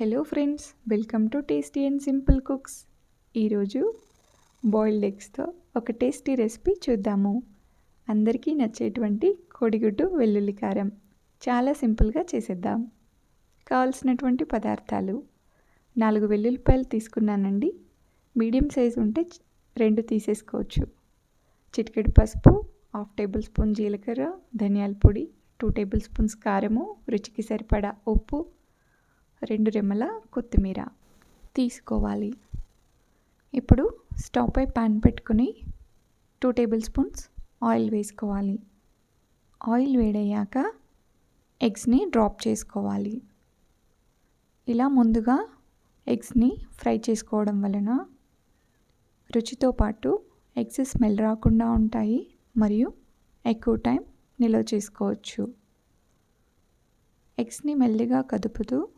Hello friends welcome to tasty and simple cooks ఈరోజు boiled ఎగ్స్తో ఒక టేస్టీ రెసిపీ చూద్దాము. అందరికీ నచ్చేటువంటి కోడిగుడ్డు వెల్లుల్లి కారం. చాలా సింపుల్గా చేసేద్దాం. కావాల్సినటువంటి పదార్థాలు నాలుగు వెల్లుల్లిపాయలు తీసుకున్నానండి. మీడియం సైజ్ ఉంటే రెండు తీసేసుకోవచ్చు. చిటికెడు పసుపు హాఫ్ టేబుల్ స్పూన్ జీలకర్ర ధనియాల పొడి టూ టేబుల్ స్పూన్స్ కారము రుచికి సరిపడా ఉప్పు రెండు రెమ్మల కొత్తిమీర తీసుకోవాలి. ఇప్పుడు స్టవ్ పై పాన్ పెట్టుకుని టూ టేబుల్ స్పూన్స్ ఆయిల్ వేసుకోవాలి. ఆయిల్ వేడయ్యాక ఎగ్స్ని డ్రాప్ చేసుకోవాలి. ఇలా ముందుగా ఎగ్స్ని ఫ్రై చేసుకోవడం వలన రుచితో పాటు ఎగ్స్ స్మెల్ రాకుండా ఉంటాయి మరియు ఎక్కువ టైం నిల్వ చేసుకోవచ్చు. ఎగ్స్ని మెల్లిగా కదుపుతూ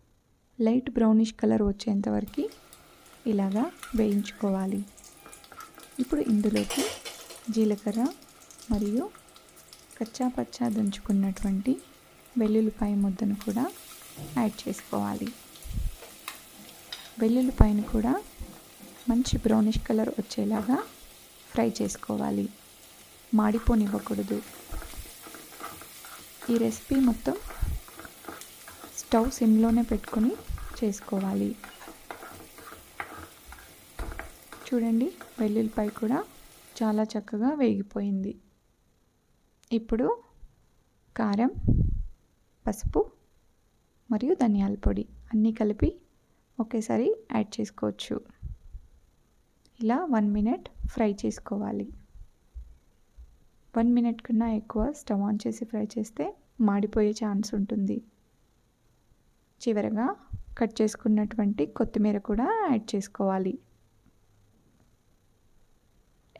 లైట్ బ్రౌనిష్ కలర్ వచ్చేంతవరకు ఇలాగా వేయించుకోవాలి. ఇప్పుడు ఇందులోకి జీలకర్ర మరియు కచ్చా పచ్చా దంచుకున్నటువంటి వెల్లుల్లిపాయ ముద్దను కూడా యాడ్ చేసుకోవాలి. వెల్లుల్లిపాయను కూడా మంచి బ్రౌనిష్ కలర్ వచ్చేలాగా ఫ్రై చేసుకోవాలి. మాడిపోనివ్వకూడదు. ఈ రెసిపీ మొత్తం స్టవ్ సిమ్లోనే పెట్టుకొని చేసుకోవాలి. చూడండి వెల్లుల్లిపాయ కూడా చాలా చక్కగా వేగిపోయింది. ఇప్పుడు కారం పసుపు మరియు ధనియాల పొడి అన్నీ కలిపి ఒకేసారి యాడ్ చేసుకోవచ్చు. ఇలా వన్ మినిట్ ఫ్రై చేసుకోవాలి. వన్ మినిట్ కన్నా ఎక్కువ స్టవ్ ఆన్ చేసి ఫ్రై చేస్తే మాడిపోయే ఛాన్స్ ఉంటుంది. చివరగా కట్ చేసుకున్నటువంటి కొత్తిమీర కూడా యాడ్ చేసుకోవాలి.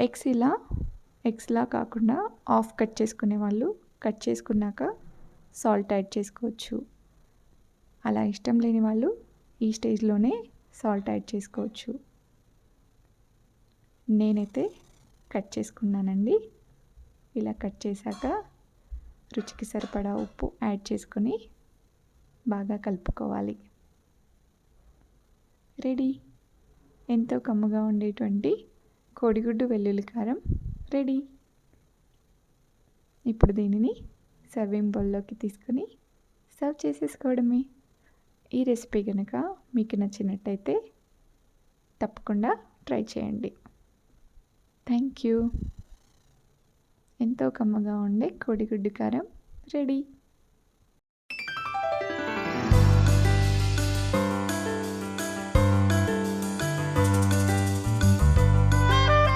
ఎగ్స్ ఇలా ఎగ్స్లా కాకుండా ఆఫ్ కట్ చేసుకునే వాళ్ళు కట్ చేసుకున్నాక సాల్ట్ యాడ్ చేసుకోవచ్చు. అలా ఇష్టం లేని వాళ్ళు ఈ స్టేజ్లోనే సాల్ట్ యాడ్ చేసుకోవచ్చు. నేనైతే కట్ చేసుకున్నానండి. ఇలా కట్ చేశాక రుచికి సరిపడా ఉప్పు యాడ్ చేసుకొని బాగా కలుపుకోవాలి. రెడీ. ఎంతో కమ్మగా ఉండేటువంటి కోడిగుడ్డు వెల్లుల్లి కారం రెడీ. ఇప్పుడు దీనిని సర్వింగ్ బౌల్లోకి తీసుకొని సర్వ్ చేసేసుకోవడమే. ఈ రెసిపీ కనుక మీకు నచ్చినట్టయితే తప్పకుండా ట్రై చేయండి. Thank you. ఎంతో కమ్మగా ఉండే కోడిగుడ్డు కారం రెడీ.